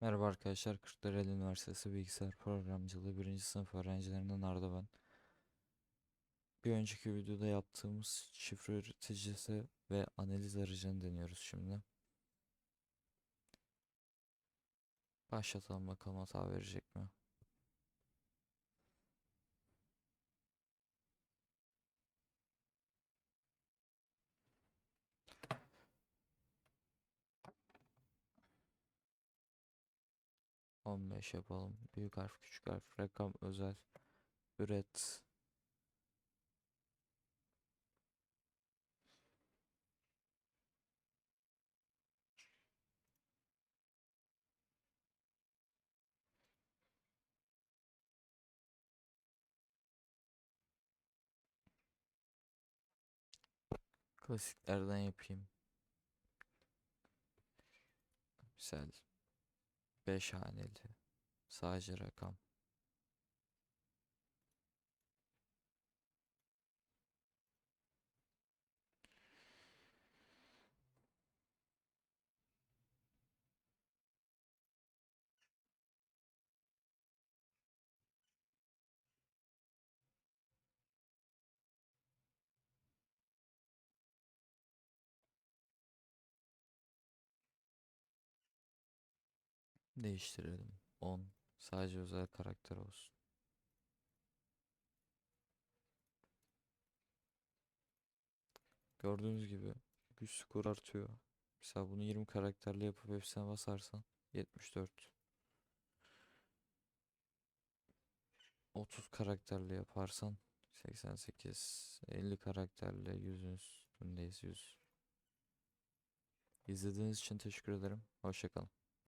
Merhaba arkadaşlar, Kırklareli Üniversitesi Bilgisayar Programcılığı 1. sınıf öğrencilerinden Arda ben. Bir önceki videoda yaptığımız şifre üreticisi ve analiz aracını deniyoruz şimdi. Başlatalım bakalım hata verecek mi? On beş yapalım. Büyük harf, küçük harf, rakam, özel, üret. Klasiklerden yapayım. Misal 5 haneli sadece rakam. Değiştirelim. 10 sadece özel karakter olsun. Gördüğünüz gibi güç skoru artıyor. Mesela bunu 20 karakterle yapıp hepsine basarsan 74. 30 karakterle yaparsan 88. 50 karakterle 100'ün üstündeyiz 100. İzlediğiniz için teşekkür ederim. Hoşçakalın.